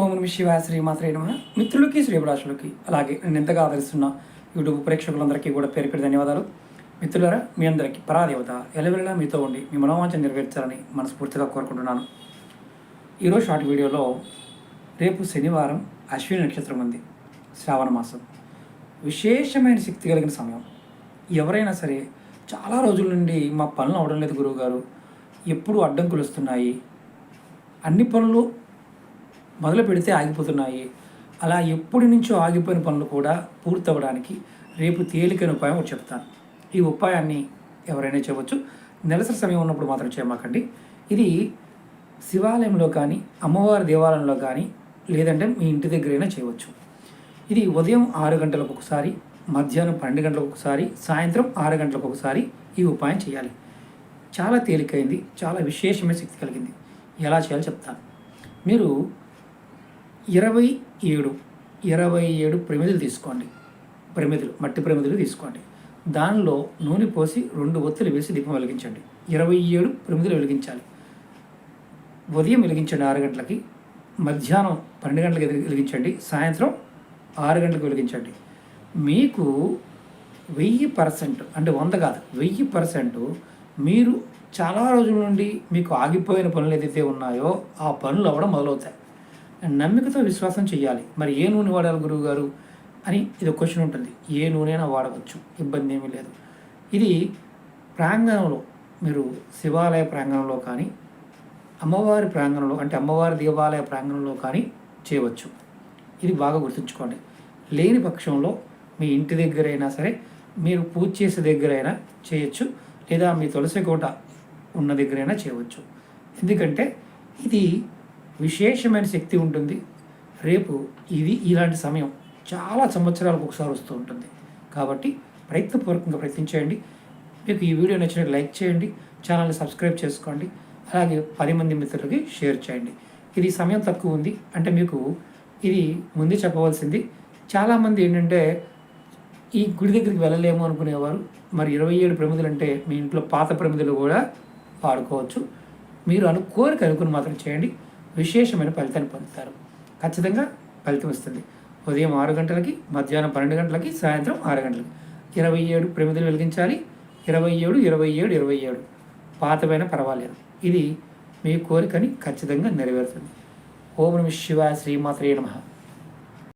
ఓం నమ శివాయ శ్రీమాత్రే నమ. మిత్రులకి శ్రీభిలాషులకి అలాగే నేను ఎంతగా ఆదరిస్తున్న యూట్యూబ్ ప్రేక్షకులందరికీ కూడా పేరు పేరు ధన్యవాదాలు. మిత్రులరా మీ అందరికీ పరాదేవత ఎలవెల్లా మీతో ఉండి మీ మనోవాంఛ నెరవేర్చాలని మనస్ఫూర్తిగా కోరుకుంటున్నాను. ఈరోజు షార్ట్ వీడియోలో రేపు శనివారం అశ్విని నక్షత్రం ఉంది శ్రావణ మాసం. విశేషమైన శక్తి కలిగిన సమయం. ఎవరైనా సరే చాలా రోజుల నుండి మా పనులు అవడం లేదు గురువుగారు. ఎప్పుడు అడ్డంకులు వస్తున్నాయి. అన్ని పనులు మొదలు పెడితే ఆగిపోతున్నాయి. అలా ఎప్పటి నుంచో ఆగిపోయిన పనులు కూడా పూర్తవడానికి రేపు తేలికైన ఉపాయం ఒకటి చెప్తాను. ఈ ఉపాయాన్ని ఎవరైనా చేయవచ్చు. నెలసరి సమయం ఉన్నప్పుడు మాత్రం చేయమాకండి. ఇది శివాలయంలో కానీ అమ్మవారి దేవాలయంలో కానీ లేదంటే మీ ఇంటి దగ్గరైనా చేయవచ్చు. ఇది ఉదయం ఆరు గంటలకు ఒకసారి మధ్యాహ్నం పన్నెండు గంటలకు ఒకసారి సాయంత్రం ఆరు గంటలకు ఒకసారి ఈ ఉపాయం చేయాలి. చాలా తేలికైంది. చాలా విశేషమైన శక్తి కలిగింది. ఎలా చేయాలో చెప్తాను. మీరు ఇరవై ఏడు. ఇరవై ఏడు ప్రమిదలు తీసుకోండి. ప్రమిదలు మట్టి ప్రమిదలు తీసుకోండి. దానిలో నూనె పోసి రెండు ఒత్తులు వేసి దీపం వెలిగించండి. ఇరవై ఏడు ప్రమిదలు వెలిగించాలి. ఉదయం వెలిగించండి ఆరు గంటలకి. మధ్యాహ్నం పన్నెండు గంటలకి వెలిగించండి. సాయంత్రం ఆరు గంటలకు వెలిగించండి. మీకు వెయ్యి పర్సెంట్ అంటే వంద కాదు వెయ్యి పర్సెంట్ మీరు చాలా రోజుల నుండి మీకు ఆగిపోయిన పనులు ఏదైతే ఉన్నాయో ఆ పనులు అవ్వడం మొదలవుతాయి. నమ్మికతో విశ్వాసం చేయాలి మరి ఏ నూనె వాడాలి గురువు గారు అని ఇది ఒక క్వశ్చన్ ఉంటుంది. ఏ నూనెైనా వాడవచ్చు. ఇబ్బంది ఏమీ లేదు. ఇది ప్రాంగణంలో మీరు శివాలయ ప్రాంగణంలో కానీ అమ్మవారి ప్రాంగణంలో అంటే అమ్మవారి దేవాలయ ప్రాంగణంలో కానీ చేయవచ్చు. ఇది బాగా గుర్తుంచుకోండి. లేని పక్షంలో మీ ఇంటి దగ్గరైనా సరే మీరు పూజ చేసే దగ్గరైనా చేయొచ్చు. లేదా మీ తులసి కోట ఉన్న దగ్గరైనా చేయవచ్చు. ఎందుకంటే ఇది విశేషమైన శక్తి ఉంటుంది. రేపు ఇది ఇలాంటి సమయం చాలా సంవత్సరాలకు ఒకసారి వస్తూ ఉంటుంది. కాబట్టి ప్రయత్నపూర్వకంగా ప్రయత్నించేయండి మీకు ఈ వీడియో నచ్చినట్టు లైక్ చేయండి. ఛానల్ని సబ్స్క్రైబ్ చేసుకోండి. అలాగే పది మంది మిత్రులకి షేర్ చేయండి. ఇది సమయం తక్కువ ఉంది. అంటే మీకు ఇది ముందే చెప్పవలసింది. చాలామంది ఏంటంటే ఈ గుడి దగ్గరికి వెళ్ళలేము అనుకునేవారు. మరి ఇరవై ఏడు ప్రమిదలు అంటే మీ ఇంట్లో పాత ప్రమిదలు కూడా వాడుకోవచ్చు. మీరు అను కోరిక అనుకుని మాత్రం చేయండి. విశేషమైన ఫలితాన్ని పొందుతారు. ఖచ్చితంగా ఫలితం ఇస్తుంది ఉదయం ఆరు గంటలకి మధ్యాహ్నం పన్నెండు గంటలకి సాయంత్రం ఆరు గంటలకి. ఇరవై ఏడు ప్రమిదలు వెలిగించాలి. ఇరవై ఏడు ఇరవై ఏడు ఇరవై ఏడు. పాతమైన పర్వాలేదు. ఇది మీ కోరికని ఖచ్చితంగా నెరవేరుతుంది. ఓం నమ శివ శ్రీమాత్రే నమః.